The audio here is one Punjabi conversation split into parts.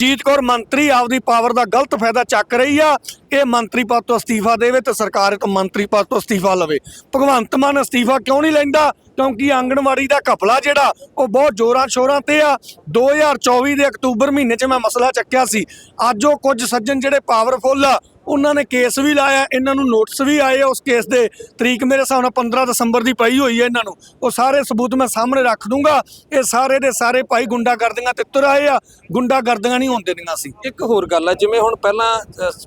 ਜੀਤ ਕੌਰ, ਮੰਤਰੀ ਆਪਦੀ ਪਾਵਰ ਦਾ ਗਲਤ ਫਾਇਦਾ ਚੱਕ ਰਹੀ ਆ। ਇਹ ਮੰਤਰੀ ਪਦ ਤੋਂ ਅਸਤੀਫਾ ਦੇਵੇ ਤੇ ਸਰਕਾਰ ਇਹ ਤੋਂ ਮੰਤਰੀ ਪਦ ਤੋਂ ਅਸਤੀਫਾ ਲਵੇ। ਭਗਵੰਤ ਮਾਨ ਅਸਤੀਫਾ ਕਿਉਂ ਨਹੀਂ ਲੈਂਦਾ? ਕਿਉਂਕਿ ਆਂਗਣਵਾੜੀ ਦਾ ਘਪਲਾ ਜਿਹੜਾ, ਉਹ ਬਹੁਤ ਜ਼ੋਰਾਂ ਸ਼ੋਰਾਂ ਤੇ ਆ। 2024 ਦੇ ਅਕਤੂਬਰ ਮਹੀਨੇ 'ਚ ਮੈਂ ਮਸਲਾ ਚੱਕਿਆ ਸੀ। ਅੱਜ ਉਹ ਕੁਝ ਸੱਜਣ ਜਿਹੜੇ ਪਾਵਰਫੁੱਲ ਆ ਉਹਨਾਂ ਨੇ ਕੇਸ ਵੀ ਲਾਇਆ ਇਹਨਾਂ ਨੂੰ ਨੋਟਿਸ ਵੀ ਆਏ ਆ ਉਸ ਕੇਸ ਦੇ ਤਰੀਕ ਮੇਰੇ ਹਿਸਾਬ ਨਾਲ 15 ਦਸੰਬਰ ਦੀ ਪਈ ਹੋਈ ਹੈ ਇਹਨਾਂ ਨੂੰ। ਉਹ ਸਾਰੇ ਸਬੂਤ ਮੈਂ ਸਾਹਮਣੇ ਰੱਖ ਦੂੰਗਾ। ਇਹ ਸਾਰੇ ਦੇ ਸਾਰੇ ਭਾਈ ਗੁੰਡਾ ਕਰਦੀਆਂ ਤੇ ਤੁਰ ਆਏ ਆ। ਗੁੰਡਾ ਕਰਦੀਆਂ ਨਹੀਂ ਹੁੰਦੇ ਦੀਆਂ ਸੀ। ਇੱਕ ਹੋਰ ਗੱਲ ਹੈ ਜਿਵੇਂ ਹੁਣ ਪਹਿਲਾਂ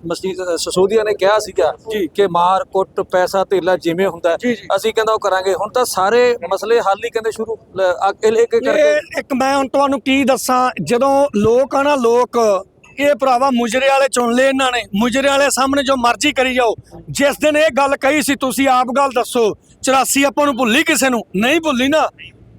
ਮਸਜਿਦ ਸਸੋਦੀਆ ਨੇ ਕਿਹਾ ਸੀਗਾ ਕਿ ਮਾਰ ਕੁੱਟ ਪੈਸਾ ਧੇਲਾ ਜਿਵੇਂ ਹੁੰਦਾ। ਅਸੀਂ ਕਹਿੰਦਾ ਉਹ ਕਰਾਂਗੇ। ਹੁਣ ਤਾਂ ਸਾਰੇ ਮਸਲੇ ਹੱਲ ਹੀ ਕਹਿੰਦੇ ਸ਼ੁਰੂ ਆ- ਕਰਕੇ ਇੱਕ ਮੈਂ ਹੁਣ ਤੁਹਾਨੂੰ ਕੀ ਦੱਸਾਂ ਜਦੋਂ ਲੋਕ ਆ ਨਾ ਲੋਕ ਇਹ ਭਰਾਵਾ ਮੁਜਰੇ ਵਾਲੇ ਚੁਣ ਲਏ ਇਹਨਾਂ ਨੇ, ਮੁਜਰੇ ਵਾਲੇ ਸਾਹਮਣੇ ਜੋ ਮਰਜ਼ੀ ਕਰੀ ਜਾਓ। ਜਿਸ ਦਿਨ ਇਹ ਗੱਲ ਕਹੀ ਸੀ, ਤੁਸੀਂ ਆਪ ਗੱਲ ਦੱਸੋ 84 ਆਪਾਂ ਨੂੰ ਭੁੱਲੀ ਕਿਸੇ ਨੂੰ? ਨਹੀਂ ਭੁੱਲੀ ਨਾ।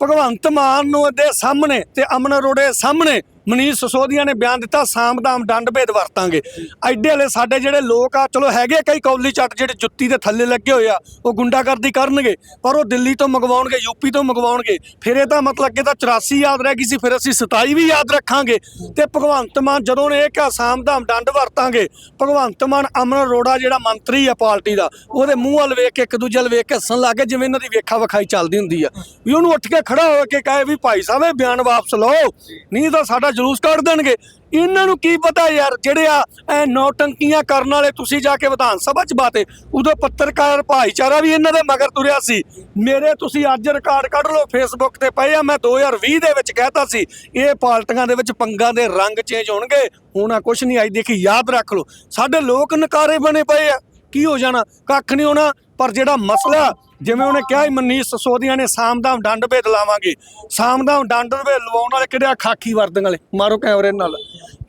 ਭਗਵੰਤ ਮਾਨ ਨੂੰ ਦੇ ਸਾਹਮਣੇ ਤੇ ਅਮਨ ਅਰੋੜੇ ਸਾਹਮਣੇ ਮਨੀਸ਼ ਸਸੋਦੀਆ ਨੇ ਬਿਆਨ ਦਿੱਤਾ, ਸਾਮ ਦਾਮ ਦੰਡ ਭੇਦ ਵਰਤਾਂਗੇ। ਐਡੇ ਵਾਲੇ ਸਾਡੇ ਜਿਹੜੇ ਲੋਕ ਆ, ਚਲੋ ਹੈਗੇ ਕਈ ਕੌਲੀ ਚੱਟ ਜਿਹੜੇ ਜੁੱਤੀ ਦੇ ਥੱਲੇ ਲੱਗੇ ਹੋਏ ਆ, ਉਹ ਗੁੰਡਾਗਰਦੀ ਕਰਨਗੇ, ਪਰ ਉਹ ਦਿੱਲੀ ਤੋਂ ਮੰਗਵਾਉਣਗੇ, ਯੂਪੀ ਤੋਂ ਮੰਗਵਾਉਣਗੇ। ਫਿਰ ਇਹ ਤਾਂ ਮਤਲਬ ਕਿ ਤਾਂ 84 ਯਾਦ ਰਹਿ ਗਈ ਸੀ, ਫਿਰ ਅਸੀਂ 27 ਵੀ ਯਾਦ ਰੱਖਾਂਗੇ। ਤੇ ਭਗਵੰਤ ਮਾਨ ਜਦੋਂ ਨੇ ਇਹ ਕਿਹਾ, ਸਾਮ ਦਾਮ ਦੰਡ ਵਰਤਾਂਗੇ, ਭਗਵੰਤ ਮਾਨ ਅਮਨ ਅਰੋੜਾ ਜਿਹੜਾ ਮੰਤਰੀ ਆ ਪਾਰਟੀ ਦਾ, ਉਹਦੇ ਮੂੰਹ ਵੱਲ ਵੇਖ ਕੇ ਇੱਕ ਦੂਜੇ ਵੱਲ ਵੇਖ ਕੇ ਹੱਸਣ ਲੱਗ ਗਏ, ਜਿਵੇਂ ਇਹਨਾਂ ਦੀ ਵੇਖਾ ਵਿਖਾਈ ਚੱਲਦੀ ਹੁੰਦੀ ਆ। ਵੀ ਉਹਨੂੰ ਉੱਠ ਕੇ ਖੜਾ ਹੋ ਕੇ ਕਹੇ ਵੀ, ਭਾਈ ਸਾਹਿਬ, ਇਹ ਬਿਆਨ ਵਾਪਸ ਲਓ। ਨਹੀਂ ਤਾਂ ਸਾਡਾ ਜਲੂਸ ਕੱਢ ਦੇਣਗੇ। ਇਹਨਾਂ ਨੂੰ ਕੀ ਪਤਾ ਯਾਰ, ਜਿਹੜੇ ਆ, ਐ ਨੌਟੰਕੀਆਂ ਕਰਨ ਵਾਲੇ ਤੁਸੀਂ ਜਾ ਕੇ ਵਿਧਾਨ ਸਭਾ ਚ ਬਾਤੇ, ਉਦੋਂ ਪੱਤਰਕਾਰ ਭਾਈਚਾਰਾ ਵੀ ਇਹਨਾਂ ਦੇ ਮਗਰ ਤੁਰਿਆ ਸੀ। ਮੇਰੇ ਤੁਸੀਂ ਅੱਜ ਰਿਕਾਰਡ ਕੱਢ ਲਓ ਫੇਸਬੁੱਕ ਤੇ ਪਏ ਆ, ਮੈਂ 2020 ਦੇ ਵਿੱਚ ਕਹਿਤਾ ਸੀ, ਇਹ ਪਾਰਟੀਆਂ ਦੇ ਵਿੱਚ ਪੰਗਾਂ ਦੇ ਰੰਗ ਚੇਂਜ ਹੋਣਗੇ। ਹੋਣਾ ਕੁਛ ਨਹੀਂ ਆਈ, ਦੇਖੀ, ਯਾਦ ਰੱਖ ਲਓ। ਸਾਡੇ ਲੋਕ ਨਕਾਰੇ ਬਣੇ ਪਏ ਆ, ਕੀ ਹੋ ਜਾਣਾ? ਕੱਖ ਨਹੀਂ ਹੋਣਾ, ਪਰ ਜਿਹੜਾ ਮਸਲਾ ਜਿਵੇਂ ਉਹਨੇ ਕਿਹਾ ਸੀ, ਮਨੀਸ਼ ਸਸੋਦੀਆਂ ਨੇ ਸਾਮਦਾਮ ਡੰਡ ਭੇਦ ਲਾਵਾਂਗੇ। ਸਾਮਦਾਮ ਡੰਡ ਭੇਦ ਲਵਾਉਣ ਵਾਲੇ ਕਿਹੜੇ ਆ? ਖਾਕੀ ਵਰਦਨ ਵਾਲੇ। ਮਾਰੋ ਕੈਮਰੇ ਨਾਲ।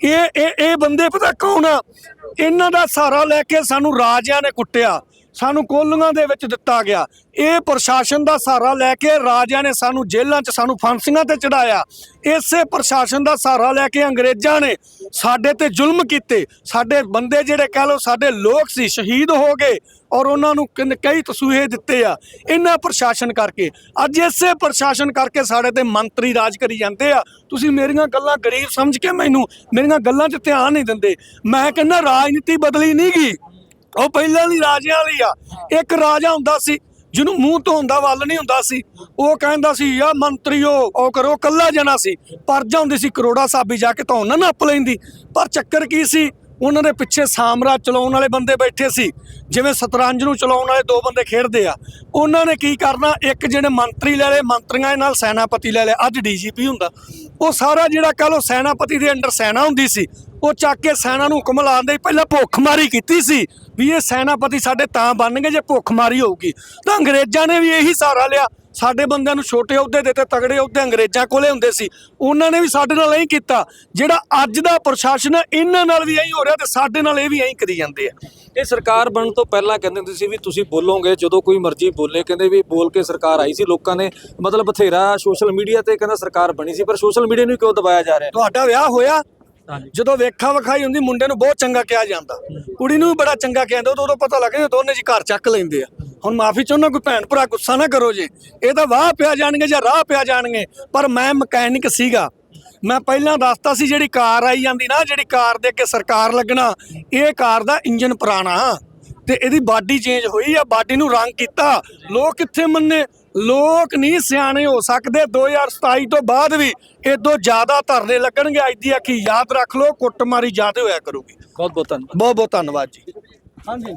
ਇਹ ਇਹ ਇਹ ਬੰਦੇ ਪਤਾ ਕੌਣ ਆ? ਇਹਨਾਂ ਦਾ ਸਹਾਰਾ ਲੈ ਕੇ ਸਾਨੂੰ ਰਾਜਿਆਂ ਨੇ ਕੁੱਟਿਆ। ਸਾਨੂੰ ਕੋਲੂਆਂ ਦੇ ਵਿੱਚ ਦਿੱਤਾ ਗਿਆ। ਇਹ ਪ੍ਰਸ਼ਾਸਨ ਦਾ ਸਹਾਰਾ ਲੈ ਕੇ ਰਾਜਿਆਂ ਨੇ ਸਾਨੂੰ ਜੇਲ੍ਹਾਂ 'ਚ ਸਾਨੂੰ ਫਾਂਸੀਆਂ ਤੇ ਚੜਾਇਆ ਇਸੇ ਪ੍ਰਸ਼ਾਸਨ ਦਾ ਸਹਾਰਾ ਲੈ ਕੇ ਅੰਗਰੇਜ਼ਾਂ ਨੇ ਸਾਡੇ ਤੇ ਜ਼ੁਲਮ ਕੀਤੇ। ਸਾਡੇ ਬੰਦੇ ਜਿਹੜੇ ਕਹਿ ਲਓ ਸਾਡੇ ਲੋਕ ਸੀ, ਸ਼ਹੀਦ ਹੋ ਗਏ ਔਰ ਉਹਨਾਂ ਨੂੰ ਕਿੰਨ- ਕਈ ਤਸੂਹੇ ਦਿੱਤੇ ਆ। ਇਹਨਾਂ ਪ੍ਰਸ਼ਾਸਨ ਕਰਕੇ। ਅੱਜ ਇਸੇ ਪ੍ਰਸ਼ਾਸਨ ਕਰਕੇ ਸਾਡੇ ਤੇ ਮੰਤਰੀ ਰਾਜ ਕਰੀ ਜਾਂਦੇ ਆ। ਤੁਸੀਂ ਮੇਰੀਆਂ ਗੱਲਾਂ ਗਰੀਬ ਸਮਝ ਕੇ ਮੈਨੂੰ, ਮੇਰੀਆਂ ਗੱਲਾਂ 'ਚ ਧਿਆਨ ਨਹੀਂ ਦਿੰਦੇ। ਮੈਂ ਕਹਿੰਦਾ ਰਾਜਨੀਤੀ ਬਦਲੀ ਨਹੀਂ ਗਈ ਉਹ ਪਹਿਲਾਂ ਦੀ ਰਾਜਿਆਂ ਵਾਲੀ ਆ। ਇੱਕ ਰਾਜਾ ਹੁੰਦਾ ਸੀ ਜਿਹਨੂੰ ਮੂੰਹ ਤੋਂ ਹੁੰਦਾ ਵੱਲ ਨਹੀਂ ਹੁੰਦਾ ਸੀ। ਉਹ ਕਹਿੰਦਾ ਸੀ ਆ ਮੰਤਰੀਓ ਉਹ ਕਰੋ ਕੱਲਾ ਜਣਾ ਸੀ। ਪਰਜਾ ਹੁੰਦੀ ਸੀ ਕਰੋੜਾ ਸਾਬੀ ਜਾ ਕੇ ਤਾਂ ਉਹਨਾਂ ਨੱਪ ਲੈਂਦੀ। ਪਰ ਚੱਕਰ ਕੀ ਸੀ ਉਹਨਾਂ ਦੇ ਪਿੱਛੇ ਸਾਮਰਾਜ ਚਲਾਉਣ ਵਾਲੇ ਬੰਦੇ ਬੈਠੇ ਸੀ। ਜਿਵੇਂ ਸਤਰੰਜ ਨੂੰ ਚਲਾਉਣ ਵਾਲੇ ਦੋ ਬੰਦੇ ਖੇਡਦੇ ਆ। ਉਹਨਾਂ ਨੇ ਕੀ ਕਰਨਾ ਇੱਕ ਜਿਹੜੇ ਮੰਤਰੀ ਲੈ ਲਏ ਮੰਤਰੀਆਂ ਦੇ ਨਾਲ ਸੈਨਾਪਤੀ ਲੈ ਲਿਆ ਅੱਜ ਡੀਜੀਪੀ ਹੁੰਦਾ। ਉਹ ਸਾਰਾ ਜਿਹੜਾ ਕਹ ਲੋ ਸੈਨਾਪਤੀ ਦੇ ਅੰਡਰ ਸੈਨਾ ਹੁੰਦੀ ਸੀ, ਉਹ ਚੱਕ ਕੇ ਸੈਨਾ ਨੂੰ ਹੁਕਮ ਲਾਉਣ ਦੇ ਪਹਿਲਾਂ ਭੁੱਖਮਾਰੀ ਕੀਤੀ ਸੀ ਵੀ ਇਹ ਸੈਨਾਪਤੀ ਸਾਡੇ ਤਾਂ ਬਣਨਗੇ ਜੇ ਭੁੱਖਮਾਰੀ ਹੋਊਗੀ। ਤਾਂ ਅੰਗਰੇਜ਼ਾਂ ਨੇ ਵੀ ਇਹੀ ਸਹਾਰਾ ਲਿਆ ਸਾਡੇ ਬੰਦਿਆਂ ਨੂੰ ਛੋਟੇ ਅਹੁਦੇ ਦੇ ਤੇ ਤਗੜੇ ਅਹੁਦੇ ਅੰਗਰੇਜ਼ਾਂ ਕੋਲੇ ਹੁੰਦੇ ਸੀ। ਉਹਨਾਂ ਨੇ ਵੀ ਸਾਡੇ ਨਾਲ ਇਹੀ ਕੀਤਾ ਜਿਹੜਾ ਅੱਜ ਦਾ ਪ੍ਰਸ਼ਾਸਨ ਇਹਨਾਂ ਨਾਲ ਵੀ ਇਹੀ ਹੋ ਰਿਹਾ ਤੇ ਸਾਡੇ ਨਾਲ ਇਹ ਵੀ ਇਹੀ ਕਰੀ ਜਾਂਦੇ ਆ। ਇਹ ਸਰਕਾਰ ਬਣਨ ਤੋਂ ਪਹਿਲਾਂ ਕਹਿੰਦੇ ਹੁੰਦੇ ਸੀ ਵੀ ਤੁਸੀਂ ਬੋਲੋਗੇ ਜਦੋਂ ਕੋਈ ਮਰਜ਼ੀ ਬੋਲੇ ਕਹਿੰਦੇ ਵੀ ਬੋਲ ਕੇ ਸਰਕਾਰ ਆਈ ਸੀ ਲੋਕਾਂ ਨੇ ਮਤਲਬ ਬਥੇਰਾ ਸੋਸ਼ਲ ਮੀਡੀਆ ਤੇ ਕਹਿੰਦਾ ਸਰਕਾਰ ਬਣੀ ਸੀ ਪਰ ਸੋਸ਼ਲ ਮੀਡੀਆ ਨੂੰ ਕਿਉਂ ਦਬਾਇਆ ਜਾ ਰਿਹਾ? ਤੁਹਾਡਾ ਵਿਆਹ ਹੋਇਆ ਜਦੋਂ ਵੇਖਾ ਵਿਖਾਈ ਹੁੰਦੀ ਮੁੰਡੇ ਨੂੰ ਬਹੁਤ ਚੰਗਾ ਕਿਹਾ ਜਾਂਦਾ। ਕੁੜੀ ਨੂੰ ਵੀ ਬੜਾ ਚੰਗਾ ਕਹਿੰਦੇ ਉਦੋਂ ਉਦੋਂ ਪਤਾ ਲੱਗ ਜਾਂਦਾ ਦੋਨੇ ਜੀ ਘਰ ਚੱਕ ਲੈਂਦੇ ਆ। ਹੁਣ ਮਾਫੀ ਚਾਹੁੰਦਾ ਕੋਈ ਭੈਣ ਭਰਾ ਗੁੱਸਾ ਨਾ ਕਰੋ ਜੇ। ਇਹ ਤਾਂ ਵਾਹ ਪਿਆ ਜਾਣਗੇ ਜਾਂ ਰਾਹ ਪਿਆ ਜਾਣਗੇ ਪਰ ਮੈਂ ਮਕੈਨਿਕ ਸੀਗਾ। ਮੈਂ ਪਹਿਲਾਂ ਦੱਸਤਾ ਸੀ ਜਿਹੜੀ ਕਾਰ ਆਈ ਜਾਂਦੀ ਨਾ ਜਿਹੜੀ ਕਾਰ ਦੇ ਅੱਗੇ ਸਰਕਾਰ ਲੱਗਣਾ ਇਹ ਕਾਰ ਦਾ ਇੰਜਨ ਪੁਰਾਣਾ। ਤੇ ਇਹਦੀ ਬਾਡੀ ਚੇਂਜ ਹੋਈ ਆ ਬਾਡੀ ਨੂੰ ਰੰਗ ਕੀਤਾ। ਲੋਕ ਕਿੱਥੇ ਮੰਨੇ? ਲੋਕ ਨਹੀਂ ਸਿਆਣੇ ਹੋ ਸਕਦੇ। 2027 ਤੋਂ ਬਾਅਦ ਵੀ ਇਦੋਂ ਜ਼ਿਆਦਾ ਧਰਨੇ ਲੱਗਣਗੇ। ਅੱਜ ਦੀ ਅੱਖੀ ਯਾਦ ਰੱਖ ਲਓ ਕੁੱਟਮਾਰੀ ਜ਼ਿਆਦਾ ਹੋਇਆ ਕਰੂਗੀ। ਬਹੁਤ ਬਹੁਤ ਧੰਨਵਾਦ। ਬਹੁਤ ਬਹੁਤ ਧੰਨਵਾਦ ਜੀ। ਹਾਂਜੀ।